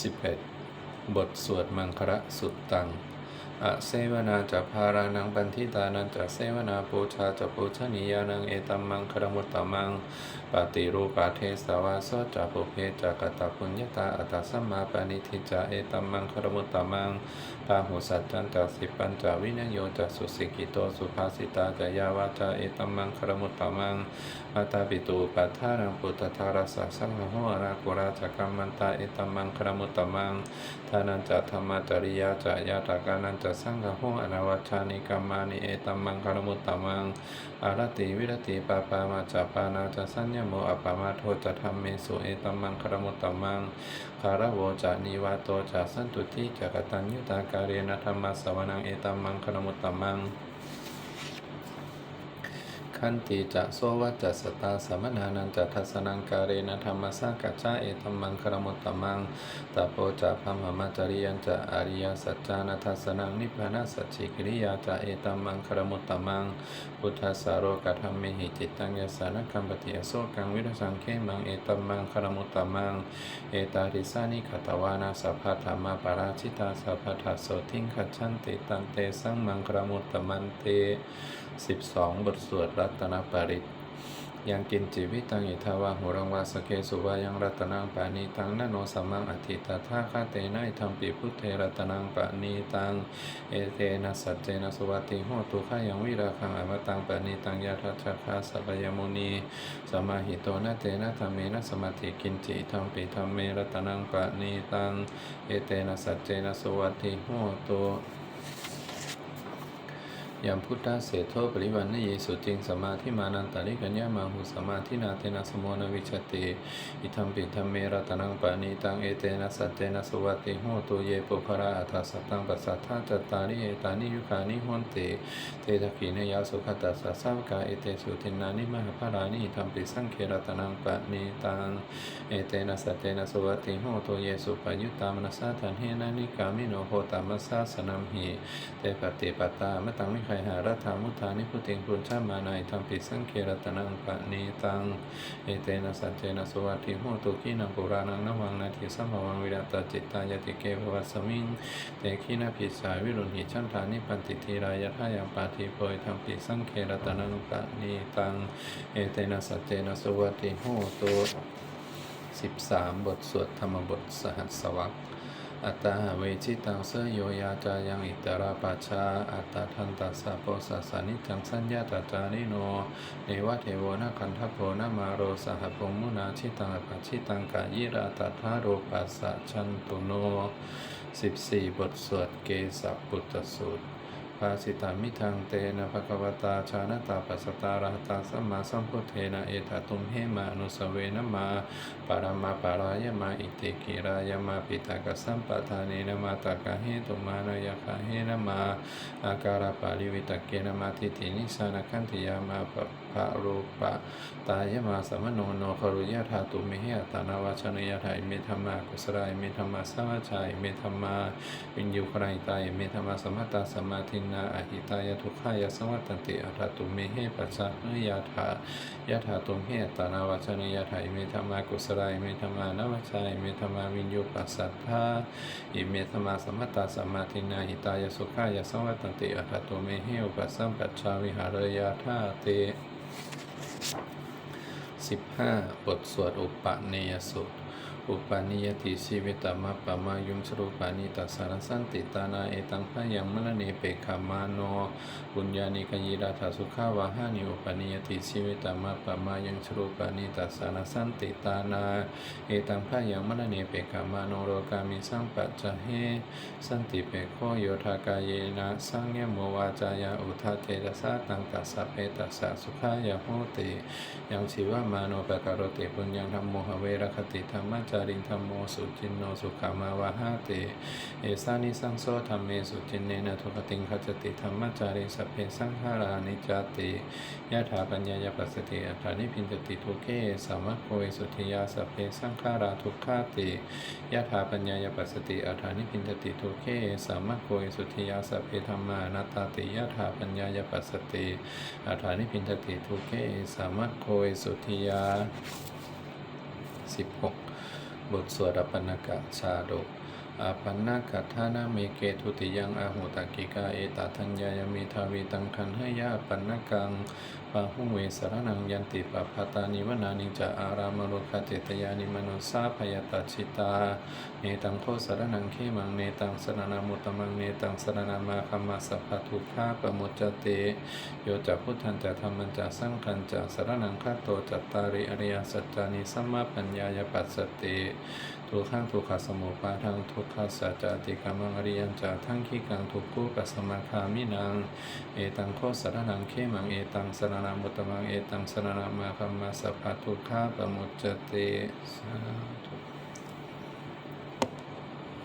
11 บทสวดมังคระสุตตัง อะเซวนาจะพารานังปันทิตานันจะเซวนาปูชาจะปูชนียานังเอตัมมังครมุตตมังปฏิรูปาเทสวาโสจะปุเพจะกตปุญญาตาอัตสัมมาปณิทิจะเอตัมมังครมุตตมังปาหุสัจจันจะสิปัญจวินยโยจะสุสิกิโตสุภาสิตาจะยาวาจะเอตัมมังครมุตตมังมาตาปิตูปัฏฐานังปุตตารัสสะสังฆโหรากุราจักรมันตาเอตัมมังครมุตตมังทานันจะธรรมจริยาจะยาตากานันจะสังฆโหอนาวัชานิกรรมานิเอตัมมังคารมุตตมังอารติวิรติปาปามาจะปานาจะสัญญโมอปามาโทจะธรรมเมสุเอตัมมังคารมุตตมังคารโวจะนิวาโตจะสันตุทิจะกตัญญุตาการเรนะธรรมสวนังเอตัมมังคารมุตตมัง ขันติจะโสวัจจสตาสมนานันจะทัสนังการเรนะธรรมสังกัจจาเอตมังครมุตตมังตะโปจะพมหมัจริยันจะอริยสัจจานัทัสนังนิพพานาสัจฉิกิริยาจะเอตมังครมุตตมังพุทธัสสารกธรรมเมหิจิตตังยสานคัมปติอโสกังวิรสังเขมังเอตมังครมุตตมังเอตาริสานิขตวานาสัพพธรรมปราชิตาสัพพทัสโสทิงขจันติตันเตสังมังครมุตตมันเต12บทสวดรัตตนปริตยังกินจิวิตังอิทาวาหุรังวาสเกสุวายังรัตนังปานีตังนโนสัมมังอธิตถาคาเตนะธรรมปิพุทเทรัตนังปานีตังเอเตนะสัจเจนะสุวัติโหตุขายังวิราคังอมตังปานีตังยาทัชคาสัพยมุนีสมาหิโตนะเตนะธรรมเมนะสมาธิกินจิธรรมปิธรรมเมรัตนังปานีตังเอเตนะสัจเจนะสุวัติโหตุ ยามพุทธะเสโทปริวันนเยสุจิงสมาธิมานันตาริกัญญามาหุสมาธินาเตนะสมโมนวิชติอิทัมปิธรรมเมรตนังปานีตังเอเตนะสัจเจนะสุวัติโหตุเยปุภราอัฏสัตตังปัสสัทธาจตตาริเอตานิยุคานิโหนติเตทะขีเนยาสุขตัสสะสาวกาเอเตสุทินานิมหาภารานิทัมปิสังเครตนังปานีตังเอเตนะสัจเจนะสุวัติโหตุเยสุปยุตตามนัสสะทันเฮนะนิกามิโนโหตามัสสะสนัมหิเตปฏิปตามะตังมิไคหารัฐามุทานิพุติงปุญชามานายธรรมปิสังเครตนังปะนีตังเอเตนะสัจเจนะสวัสดิโหตุกินังปุรานังนวังนาทิสัมภวังวิรัตจิตตายติเกภวัสมิงเตขีนาภิดสายวิรุณหิชันธานิปันติทีรายะทายังปาทิโพยธรรมปิสังเครตนังปะนีตังเอเตนะสัจเจนะสวัสดิโหตุสิบสามบทสวดธรรมบทสหัสวรรค อัตตาเวชิตังเสยโยยาจายังอิตราปัชชาอัตตาทันตัสสะโพสัสสานิจังสัญญาตจานิโนเนวะเทโวนาคันทโพนมาโรสหพงมุนาชิตังปัชิตังกายิราตัทธาโรปัสสะชันตุโนสิบสี่บทสวดเกสัปุตตสูตราสิตามิทังเตนะภะคะวตาชานตาปัสตาระหตาสัมมาสัมพุทเทนะเอตตุมเหมานุสเวนะมาปารมาปารายมาอิติกิรายมาปิตากสัมปทานีนะมาตากะเหตุมานายคะเหนะมาอาการปาลิวิตกเกนะมาทิตินิสานะคันติยามาปะภะรูปะตายมาสมโนโนครุยะธาตุมิเหตานาวาชนยถาอิเมธรรมากุสรายเมธรรมาสมัจจายเมธรรมาวิญญูครายตายเมธรรมาสมัตตาสมาธินาอหิตายทุกขายสวัตติอัตตุมิเหปัสสะเนยาถายะถาตุมเหตานาวาชนยถาอิเมธรรมากุสรายเมธรรมานวชายเมธรรมาวิญญูปัสสัทธาอิเมธรรมาสมัตตาสมาธินาหิตายสุขายสวัตติอัตตุมิเหอุปสัมปัชชาวิหารยาธาเต สิบห้าบทสวดอุปเนยสูตร อุปานิยติชีวิตามัปะมายุมสรุปานิตัสารสันติตานาเอตังพยังมลเนเปขามาโนบุญญาณิกยิราธาสุขาวาหานิอุปานิยติชีวิตามัปะมายุมสรุปานิตัสารสันติตานาเอตังพยังมลเนเปขามาโนโรกามิสังปัจจเหสันติเปโคโยธากายยนะสังยโมวาจายาอุทาเทระสะตังตัสสะเปตัสสะสุขายาโหติยังชีวามาโนปะการโรติปุญญังธรรมโมหเวรคติธรรมมัจาริงธรรมโมสุจินโนสุขามาวาหาติเอสานิสังโซธรรมเมสุจินเนนะทุกติงขจติธรรมัจาริสัพเพสังขารานิจจติยะถาปัญญายปัสสติอัฏฐานิพินตติทุเกสามัคโคเวสุทิยาสัพเพสังขาราทุกขาติยะถาปัญญายปัสสติอัฏฐานิพินตติทุเกสามัคโคเวสุทิยาสัพเพธรรมานัตตาติยะถาปัญญายปัสสติอัฏฐานิพินตติทุเกสามัคโคเวสุทิยา16 บทสวดอปปนกะชาดกอาปันนากัทานาเมเกทุติยังอาหุตกิกาเอตทัญญายมิทาวีตังคันให้ยาปันนกัง ปาหุเวสรนังยันติปปะตานิวนานิจะอารามโลคเจตยานิมโนสาพยตาชิตา เนตังโคสรนังเขมังเนตังสรนามุตมังเนตังสรนามาคัมมาสัพพทุกขาปมุจจเตโยจะพุทธันจะธรรมันจะสังฆันจะสรนังคาโตจัตตาริอริยสัจจานิสัมมาปัญญายปัสสติทุกขังทุกขสมุปาทังทุกขสัจจติกามังอริยันจะทั้งขีกังทุกขุปัสสมาคามินัง เอตังโคสรนังเขมังเอตังสรนามุตตมังเอตังสรนามาคัมมาสัพพะทุกขาปมุจจเตสาธุ